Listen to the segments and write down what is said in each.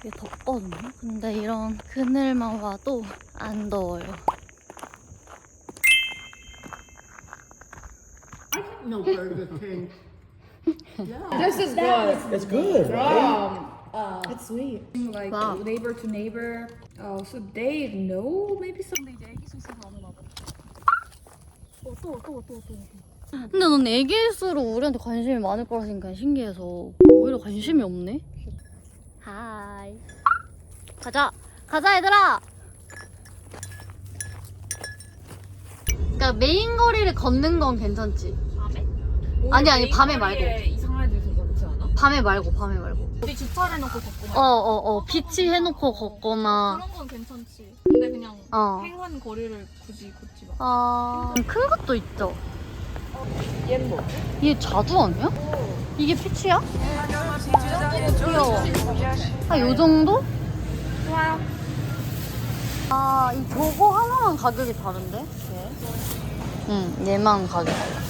되게 덥거든요. 근데 이런 그늘만 와도 안 더워요. No Burger King. This is good. It's good, right? Um, uh, it's sweet. Like Wow. neighbor to neighbor. Oh, so they know maybe some. 근데 이제 애기 수 있어서 안 오나 봐. 근데 넌 애기일수록 우리한테 관심이 많을 거라 생각해 신기해서 오히려 관심이 없네. 하이. 가자. 가자 얘들아. 그러니까 메인 거리를 걷는 건 괜찮지. 밤에? 아니, 아니, 밤에 말고. 이상한 애들 좀 많지 않아? 밤에 말고 밤에 말고. 우리 주차해놓고 걷고 어어 어 비치 해놓고 걷거나. 그런 건 괜찮지. 근데 그냥 어. 행한 거리를 굳이 걷지 마. 아, 큰 것도 있죠. 얘는? 얘 자두 아니야? 이게 피치야? 귀여워. 아, 요 정도? 좋아요. 아, 이 저거 하나만 가격이 다른데? 얘? 응, 얘만 가격이 달라.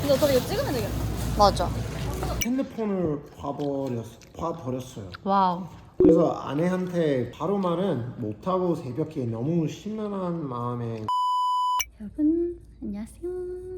근데 어차피 이거 찍으면 되겠다. 맞아. 핸드폰을 봐버렸, 봐버렸어요. 와우. 그래서 아내한테 바로 말은 못하고 새벽에 너무 심란한 마음에 여러분, 안녕하세요.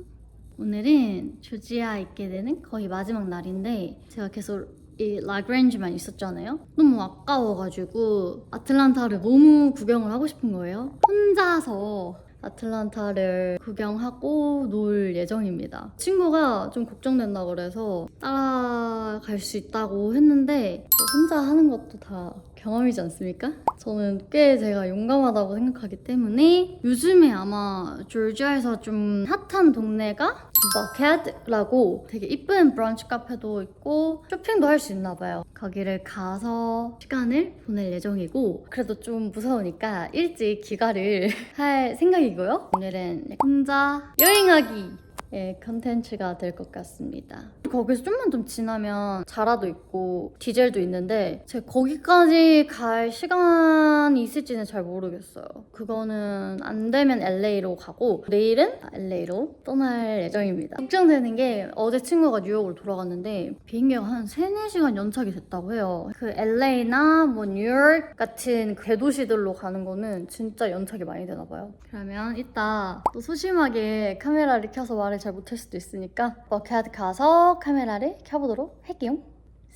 오늘은 조지아에 있게 되는 거의 마지막 날인데 제가 계속 이 라그랜지만 있었잖아요. 너무 아까워가지고 아틀란타를 너무 구경을 하고 싶은 거예요. 혼자서 아틀란타를 구경하고 놀 예정입니다. 친구가 좀 걱정된다 그래서 따라갈 수 있다고 했는데 뭐 혼자 하는 것도 다 경험이지 않습니까? 저는 꽤 제가 용감하다고 생각하기 때문에 요즘에 아마 조지아에서 좀 핫한 동네가 버켓라고 되게 이쁜 브런치 카페도 있고 쇼핑도 할 수 있나 봐요. 거기를 가서 시간을 보낼 예정이고 그래도 좀 무서우니까 일찍 귀가를 할 생각이고요. 오늘은 혼자 여행하기 의 컨텐츠가 될 것 같습니다. 거기서 좀만 좀 지나면 자라도 있고 디젤도 있는데 제가 거기까지 갈 시간이 있을지는 잘 모르겠어요. 그거는 안 되면 LA로 가고 내일은 LA로 떠날 예정입니다. 걱정되는 게 어제 친구가 뉴욕으로 돌아갔는데 비행기가 한 3, 4시간 연착이 됐다고 해요. 그 LA나 뭐 뉴욕 같은 대도시들로 가는 거는 진짜 연착이 많이 되나 봐요. 그러면 이따 또 소심하게 카메라를 켜서 말을 잘 못할 수도 있으니까 버켓 가서 카메라를 켜보도록 할게요.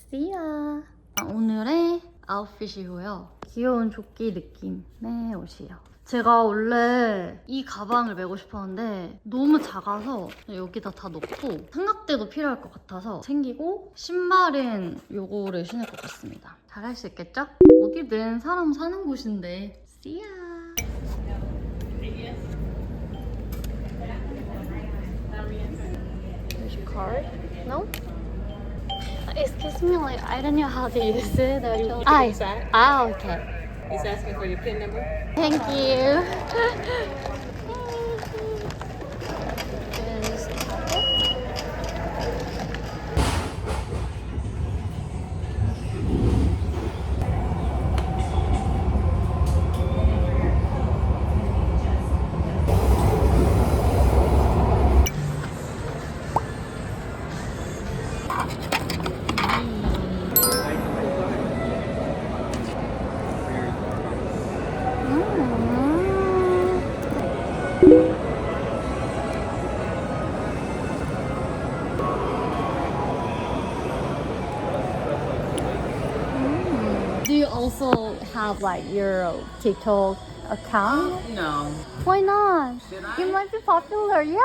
See ya. 아, 오늘의 아웃핏이고요. 귀여운 조끼 느낌의 옷이에요. 제가 원래 이 가방을 메고 싶었는데 너무 작아서 여기다 다 넣고 삼각대도 필요할 것 같아서 챙기고 신발은 요거를 신을 것 같습니다. 잘 할 수 있겠죠? 어디든 사람 사는 곳인데 See ya. Card. No? Excuse me, like I don't know how to use it. Ah, inside. ah, okay. He's asking for your PIN number. Thank you. Do you also have like your TikTok account? No. Why not? You might be popular. Yeah.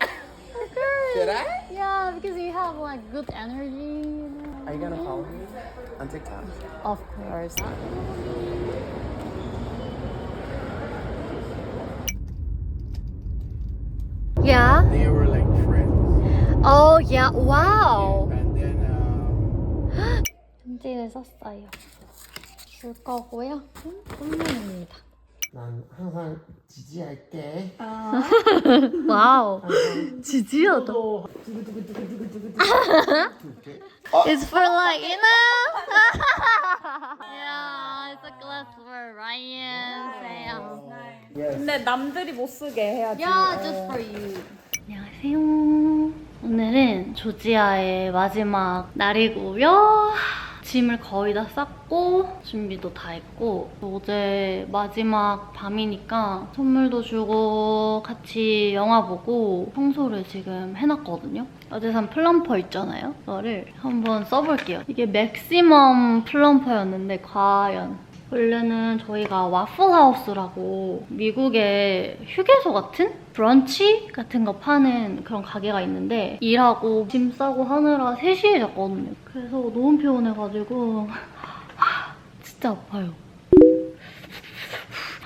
Okay. Should I? Yeah, because you have like good energy. You know? Are you gonna follow me on TikTok? Of course. Yeah. They were like friends. Oh yeah. Wow. And then uh, 편지를 썼어요. 줄 거고요. 꿀물입니다. 난 항상 지지할게. 와우. 지지하다. It's for like you know. yeah, it's a glass for Ryan. Sam. Yes. 근데 남들이 못 쓰게 해야지. Yeah, just for you. 안녕하세요. 오늘은 조지아의 마지막 날이고요. 짐을 거의 다 쌌고 준비도 다 했고 어제 마지막 밤이니까 선물도 주고 같이 영화 보고 청소를 지금 해놨거든요. 어제 산 플럼퍼 있잖아요. 그거를 한번 써볼게요. 이게 맥시멈 플럼퍼였는데 과연 원래는 저희가 와플하우스라고 미국의 휴게소 같은 브런치 같은 거 파는 그런 가게가 있는데 일하고 짐 싸고 하느라 3시에 잤거든요. 그래서 너무 피곤해가지고 진짜 아파요.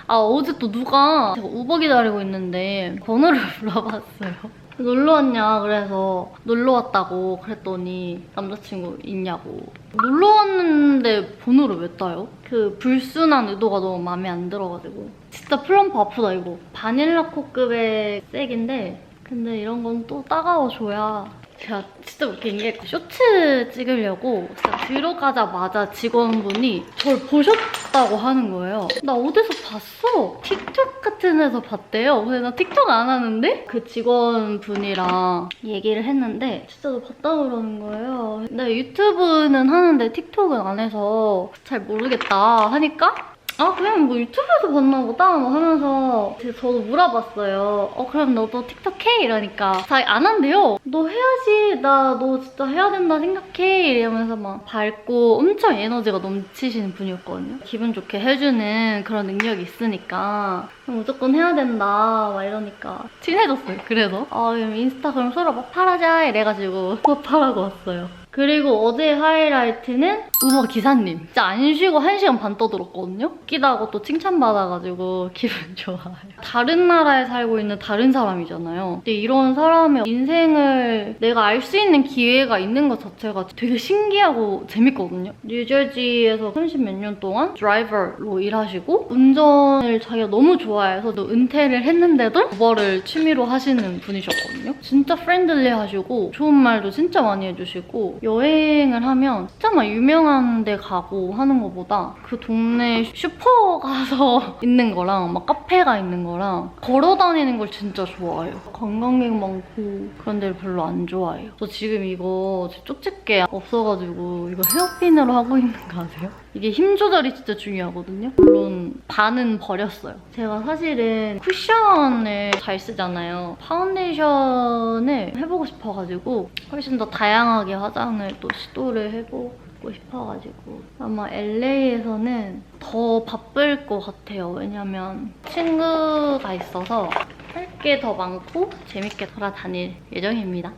아 어제 또 누가 제가 우버 기다리고 있는데 번호를 불러봤어요. 놀러 왔냐 그래서 놀러 왔다고 그랬더니 남자친구 있냐고 놀러 왔는데 번호를 왜 따요? 그 불순한 의도가 너무 마음에 안 들어가지고 진짜 플럼프 아프다 이거 바닐라 코급의 색인데 근데 이런 건 또 따가워줘야 제가 진짜 웃긴 게 쇼츠 찍으려고 진짜 들어가자마자 직원분이 저를 보셨다고 하는 거예요. 나 어디서 봤어? 틱톡 같은 데서 봤대요. 근데 나 틱톡 안 하는데? 그 직원분이랑 얘기를 했는데 진짜 너 봤다 그러는 거예요. 나 유튜브는 하는데 틱톡은 안 해서 잘 모르겠다 하니까 아 그냥 뭐 유튜브에서 봤나 보다 뭐 하면서 저도 물어봤어요. 어 그럼 너도 틱톡 해? 이러니까 자기 안 한대요. 너 해야지. 나 너 진짜 해야 된다 생각해. 이러면서 막 밝고 엄청 에너지가 넘치시는 분이었거든요. 기분 좋게 해주는 그런 능력이 있으니까 무조건 해야 된다 막 이러니까 친해졌어요 그래서. 아 그럼 인스타 그럼 서로 막 팔아자 이래가지고 뭐 팔아고 왔어요 그리고 어제 하이라이트는 우버 기사님. 진짜 안 쉬고 1시간 반 떠들었거든요? 웃기다고 또 칭찬받아가지고 기분 좋아요. 다른 나라에 살고 있는 다른 사람이잖아요. 근데 이런 사람의 인생을 내가 알 수 있는 기회가 있는 것 자체가 되게 신기하고 재밌거든요. 뉴저지에서 30몇 년 동안 드라이버로 일하시고 운전을 자기가 너무 좋아해서 또 은퇴를 했는데도 우버를 취미로 하시는 분이셨거든요. 진짜 프렌들리 하시고 좋은 말도 진짜 많이 해주시고 여행을 하면 진짜 막 유명한 데 가고 하는 것보다 그 동네 슈퍼 가서 있는 거랑 막 카페가 있는 거랑 걸어 다니는 걸 진짜 좋아해요. 관광객 많고 그런 데를 별로 안 좋아해요. 저 지금 이거 쪽집게 없어가지고 이거 헤어핀으로 하고 있는 거 아세요? 이게 힘 조절이 진짜 중요하거든요. 물론 반은 버렸어요. 제가 사실은 쿠션을 잘 쓰잖아요. 파운데이션을 해보고 싶어가지고 훨씬 더 다양하게 화장 을 또 시도를 해보고 싶어가지고 아마 LA에서는 더 바쁠 것 같아요. 왜냐면 친구가 있어서 할 게 더 많고 재밌게 돌아다닐 예정입니다.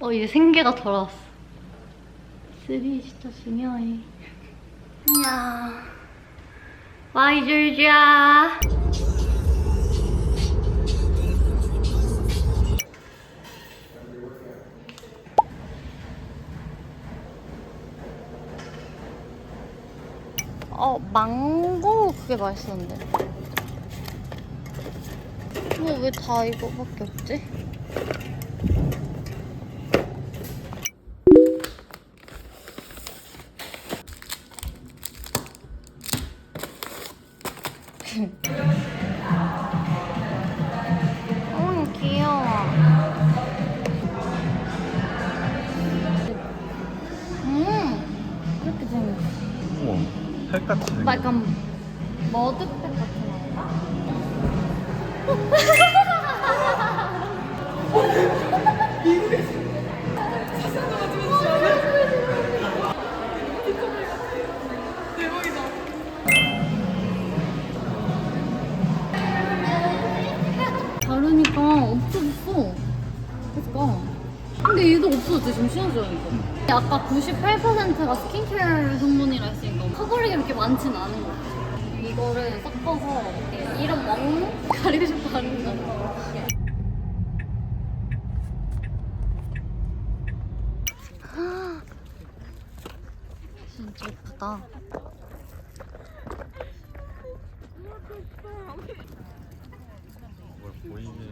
어 이제 생계가 돌아왔어. 쓰리 진짜 중요해. 안녕. 바이 줄자. 어 망고 그게 맛있었는데. 뭐 왜 다 이거밖에 없지? 팔같이 막 약간 머드팩 같은 건가? 근데 얘도 없어졌지 지금 신어줘니까. 음. 아까 98%가 스킨케어 성분이라 했으니까 커버력이 그렇게 많진 않은 것 같아. 이거를 섞어서 이런 멍 가리고 싶어 하는 거 진짜 예쁘다. 보이는